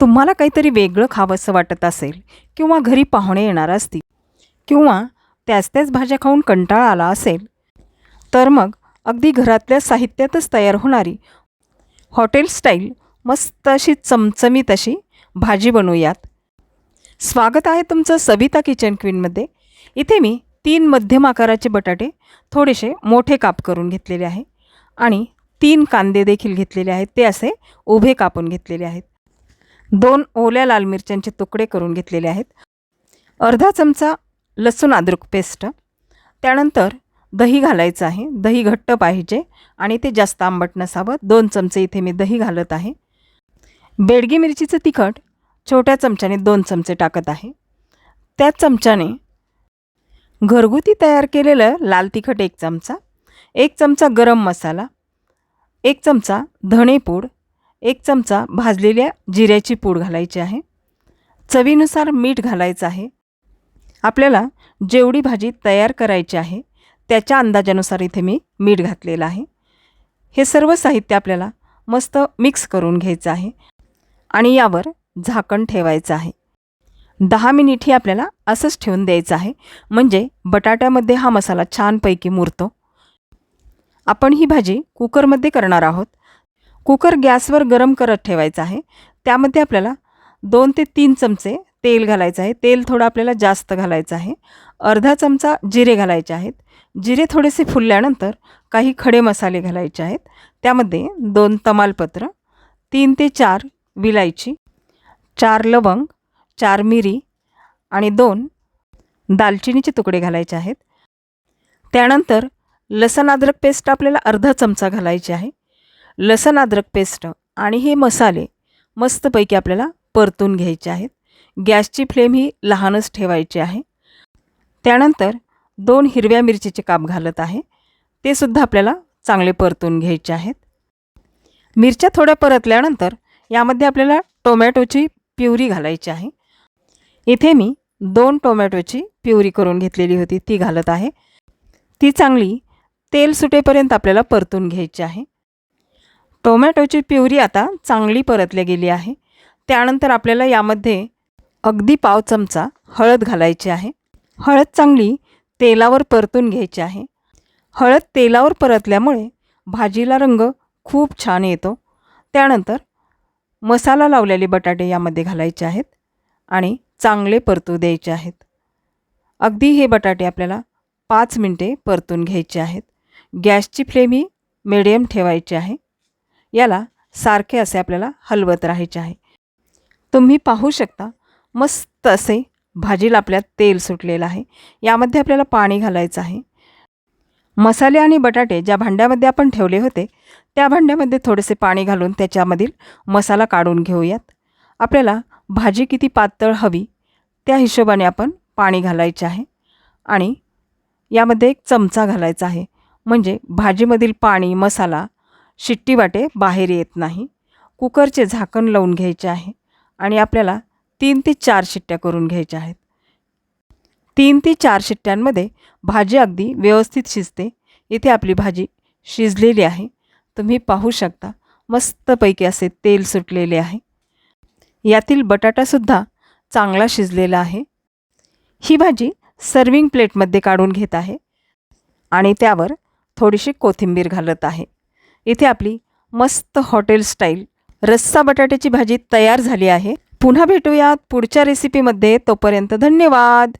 तुम्हाला काहीतरी वेगळं खावंसं वाटत असेल किंवा घरी पाहुणे येणार असतील किंवा त्याच त्याच भाज्या खाऊन कंटाळा आला असेल तर मग अगदी घरातल्या साहित्यातच तयार होणारी हॉटेल स्टाईल मस्त अशी चमचमीत अशी भाजी बनवूयात. स्वागत आहे तुमचं सविता किचन क्वीनमध्ये. इथे मी तीन मध्यम आकाराचे बटाटे थोडेसे मोठे काप करून घेतलेले आहे आणि तीन कांदे देखील घेतलेले आहेत. ते असे उभे कापून घेतलेले आहेत. दोन ओल्या लाल मिरच्यांचे तुकडे करून घेतलेले आहेत. अर्धा चमचा लसूण अद्रक पेस्ट. त्यानंतर दही घालायचं आहे. दही घट्ट पाहिजे आणि ते जास्त आंबट नसावं. दोन चमचे इथे मी दही घालत आहे. बेडगी मिरचीचं तिखट छोट्या चमच्याने दोन चमचे टाकत आहे. त्याच चमच्याने घरगुती तयार केलेलं लाल तिखट एक चमचा एक चमचा गरम मसाला एक चमचा धणेपूड एक चमचा भाजलेल्या जिऱ्याची पूड घालायची आहे. चवीनुसार मीठ घालायचं आहे. आपल्याला जेवढी भाजी तयार करायची आहे त्याच्या अंदाजानुसार इथे मी मीठ घातलेलं आहे. हे सर्व साहित्य आपल्याला मस्त मिक्स करून घ्यायचं आहे आणि यावर झाकण ठेवायचं आहे. दहा मिनिट ही आपल्याला असंच ठेवून द्यायचं आहे. म्हणजे बटाट्यामध्ये हा मसाला छानपैकी मुरतो. आपण ही भाजी कुकरमध्ये करणार आहोत. कुकर गॅसवर गरम करत ठेवायचा आहे. त्यामध्ये आपल्याला दोन ते तीन चमचे तेल घालायचं आहे. तेल थोडं आपल्याला जास्त घालायचं आहे. अर्धा चमचा जिरे घालायचे आहेत. जिरे थोडेसे फुलल्यानंतर काही खडे मसाले घालायचे आहेत. त्यामध्ये दोन तमालपत्र तीन ते चार विलायची चार लवंग चार मिरी आणि दोन दालचिनीचे तुकडे घालायचे आहेत. त्यानंतर लसण अद्रक पेस्ट आपल्याला अर्धा चमचा घालायची आहे. लसण अद्रक पेस्ट आणि हे मसाले मस्तपैकी आपल्याला परतून घ्यायचे आहेत. गॅसची फ्लेम ही लहानच ठेवायची आहे. त्यानंतर दोन हिरव्या मिरचीचे काप घालत आहे. ते सुद्धा आपल्याला चांगले परतून घ्यायचे आहेत. मिरच्या थोड्या परतल्यानंतर यामध्ये आपल्याला टोमॅटोची प्युरी घालायची आहे. इथे मी दोन टोमॅटोची प्युरी करून घेतलेली होती ती घालत आहे. ती चांगली तेल सुटेपर्यंत आपल्याला परतून घ्यायची आहे. टोमॅटोची प्युरी आता चांगली परतली गेली आहे. त्यानंतर आपल्याला यामध्ये अगदी पाव चमचा हळद घालायची आहे. हळद चांगली तेलावर परतून घ्यायची आहे. हळद तेलावर परतल्यामुळे भाजीला रंग खूप छान येतो. त्यानंतर मसाला लावलेले बटाटे यामध्ये घालायचे आहेत आणि चांगले परतू द्यायचे आहेत. अगदी हे बटाटे आपल्याला पाच मिनटे परतून घ्यायचे आहेत. गॅसची फ्लेम ही मिडियम ठेवायची आहे. याला सारखे असे आपल्याला हलवत राहायचे आहे. तुम्ही पाहू शकता मस्त असे भाजीला आपल्यात तेल सुटलेलं आहे. यामध्ये आपल्याला पाणी घालायचं आहे. मसाले आणि बटाटे ज्या भांड्यामध्ये आपण ठेवले होते त्या भांड्यामध्ये थोडेसे पाणी घालून त्याच्यामधील मसाला काढून घेऊयात. आपल्याला भाजी किती पातळ हवी त्या हिशोबाने आपण पाणी घालायचे आहे. आणि यामध्ये एक चमचा घालायचा आहे. म्हणजे भाजीमधील पाणी मसाला शिट्टी वाटे बाहेर येत नाही. कुकरचे झाकण लावून घ्यायचे आहे आणि आपल्याला तीन ते चार शिट्ट्या करून घ्यायच्या आहेत. तीन ते चार शिट्ट्यांमध्ये भाजी अगदी व्यवस्थित शिजते. इथे आपली भाजी शिजलेली आहे. तुम्ही पाहू शकता मस्तपैकी असे तेल सुटलेले आहे. यातील बटाटासुद्धा चांगला शिजलेला आहे. ही भाजी सर्विंग प्लेटमध्ये काढून घेत आहे आणि त्यावर थोडीशी कोथिंबीर घालत आहे. इथे आपली मस्त हॉटेल स्टाईल. रस्सा बटाट्याची भाजी तयार झाली आहे. पुन्हा भेटूयात पुढच्या रेसिपीमध्ये तोपर्यंत धन्यवाद.